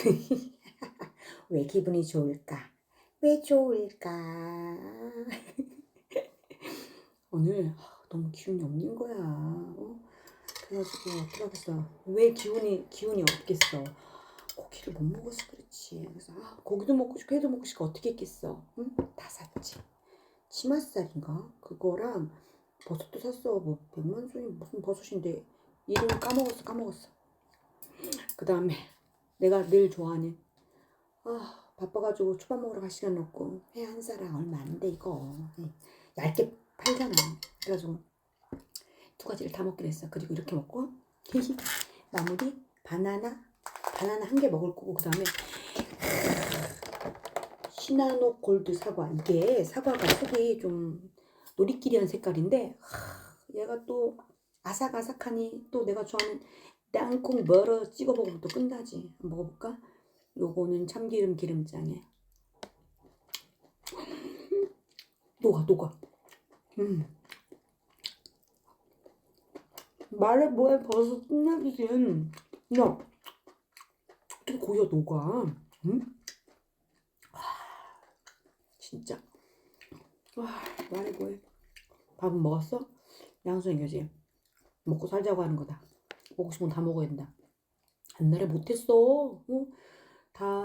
왜 기분이 좋을까? 왜 좋을까? 오늘 너무 기운이 없는 거야. 어? 그래가지고 어떻게 하겠어? 왜 기운이 기운이 없겠어? 고기를 못 먹어서 그렇지. 그래서 아, 고기도 먹고 싶고 회도 먹고 싶고 어떻게 했겠어? 응? 다 샀지. 치맛살인가? 그거랑 버섯도 샀어. 뭐 백만 송이 무슨 버섯인데 이름 까먹었어 까먹었어. 그 다음에 내가 늘 좋아하는 아 바빠가지고 초밥 먹으러 갈 시간 없고 회 한 사람 얼마 안 돼 이거 예, 얇게 팔잖아. 그래가지고 두 가지를 다 먹기로 했어. 그리고 이렇게 먹고 마무리 바나나 바나나 한 개 먹을 거고 그 다음에 시나노 골드 사과 이게 사과가 속이 좀 노리끼리한 색깔인데 하, 얘가 또 아삭아삭하니 또 내가 좋아하는 땅콩 버러 찍어 먹으면 또 끝나지. 먹어볼까? 요거는 참기름 기름장에. 녹아 녹아. 음. 말해 뭐해. 벌써 끝나기지 야. 어떻게 고기가 녹아. 응? 아, 진짜. 와 말해 뭐해. 밥은 먹었어? 양수행교지. 먹고 살자고 하는 거다 먹고 싶은 건다 먹어야 된다. 옛날에 못했어. 어? 다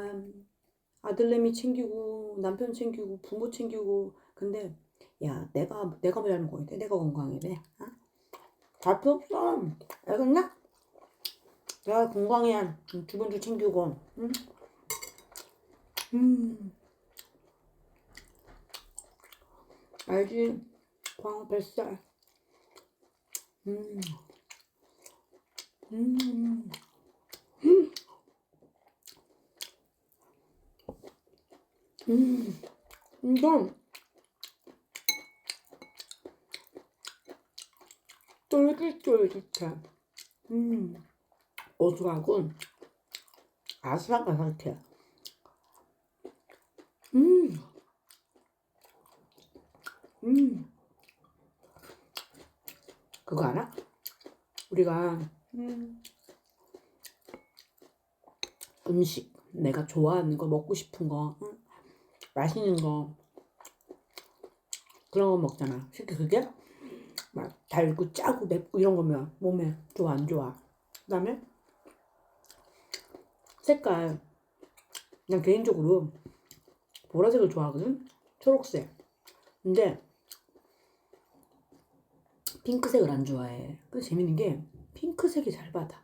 아들내미 챙기고 남편 챙기고 부모 챙기고. 근데 야 내가 내가 뭐 잘못 거야 돼 내가 건강해야 돼 어? 잘 없어. 알겠나? 내가 건강해야 주변도 챙기고. 응? 음. 알지? 광어 뱃살. 음 음. 음, 이건 쫄깃쫄깃해. 음, 고소하고 아삭아삭해. 음, 음. 그거 알아? 우리가 음, 음식 내가 좋아하는 거 먹고 싶은 거 응? 맛있는 거 그런 거 먹잖아. 특히 그게 막 달고 짜고 맵고 이런 거면 몸에 좋아 안 좋아. 그다음에 색깔 난 개인적으로 보라색을 좋아하거든. 초록색. 근데 핑크색을 안 좋아해. 그 재밌는 게 핑크색이 잘 받아.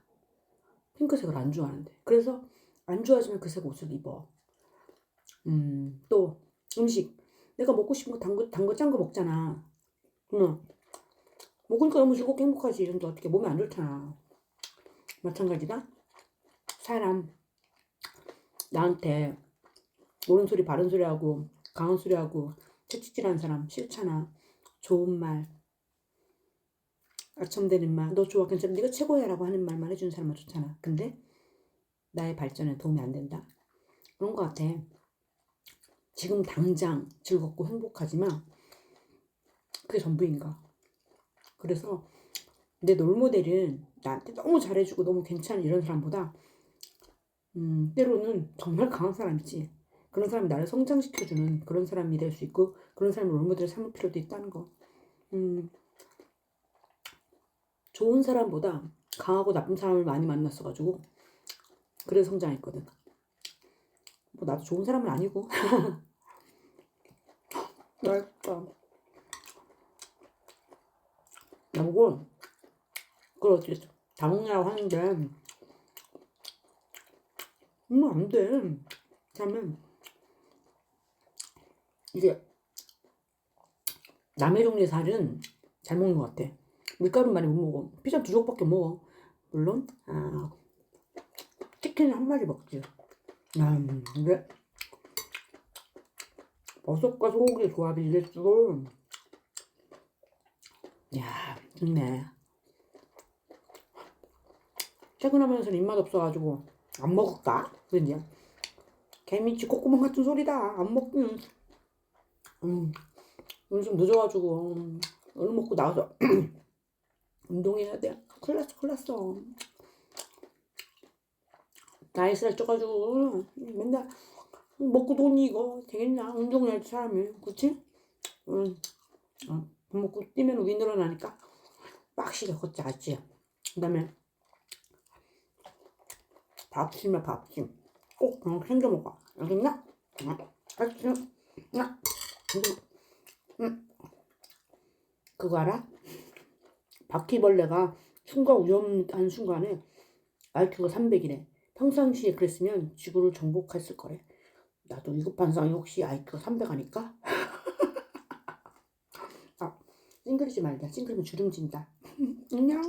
핑크색을 안 좋아하는데. 그래서 안 좋아하지만 그 색 옷을 입어. 음, 또 음식. 내가 먹고 싶은 거 단 거, 단 거, 짠 거 먹잖아. 그러면 먹으니까 너무 즐겁고 행복하지. 근데 어떻게 몸에 안 좋잖아. 마찬가지다. 사람 나한테 옳은 소리 바른 소리 하고 강한 소리 하고 채찍질하는 사람 싫잖아. 좋은 말 아첨되는 말, 너 좋아, 괜찮아, 네가 최고야 라고 하는 말만 해주는 사람은 좋잖아. 근데 나의 발전에 도움이 안 된다. 그런 것 같아. 지금 당장 즐겁고 행복하지만 그게 전부인가. 그래서 내 롤모델은 나한테 너무 잘해주고 너무 괜찮은 이런 사람보다 음, 때로는 정말 강한 사람이지. 그런 사람이 나를 성장시켜주는 그런 사람이 될 수 있고 그런 사람을 롤모델을 삼을 필요도 있다는 거. 음, 좋은 사람보다 강하고 나쁜 사람을 많이 만났어가지고 그래서 성장했거든. 뭐 나도 좋은 사람은 아니고. 맛있다. 나보고 그걸 어떻게 다 먹냐고 하는데 음, 안 돼. 참은 이게 남의 종류의 살은 잘 먹는 것 같아. 밀가루 많이 못 먹어. 피자 두 조각밖에 못 먹어. 물론 아, 치킨 한 마리 먹지. 음, 근데 버섯과 소고기 조합이 이랬어. 야, 좋네. 퇴근하면서는 입맛 없어가지고 안 먹을까? 그랬냐? 개미치 콧구멍 같은 소리다. 안 먹긴. 음, 오늘 좀 늦어가지고 음, 얼른 먹고 나와서 운동해야 돼. 큰일 났어, 큰일 났어. 다이스를 쪄가지고 맨날 먹고 돈이 이거 되겠냐 운동해야지 사람이 그치? 응. 어, 밥 먹고 뛰면 우리 늘어나니까 빡시게 걷자 알지? 그 다음에 밥심에 밥심 꼭 어, 챙겨 먹어 알겠나? 응. 알겠지? 응. 응. 그거 알아? 바퀴벌레가 순간 위험한 순간에 IQ가 300이래. 평상시에 그랬으면 지구를 정복했을 거래. 나도 위급한상이 혹시 IQ가 300 아닐까? 아, 찡그리지 말자. 찡그리면 주름진다. 안녕.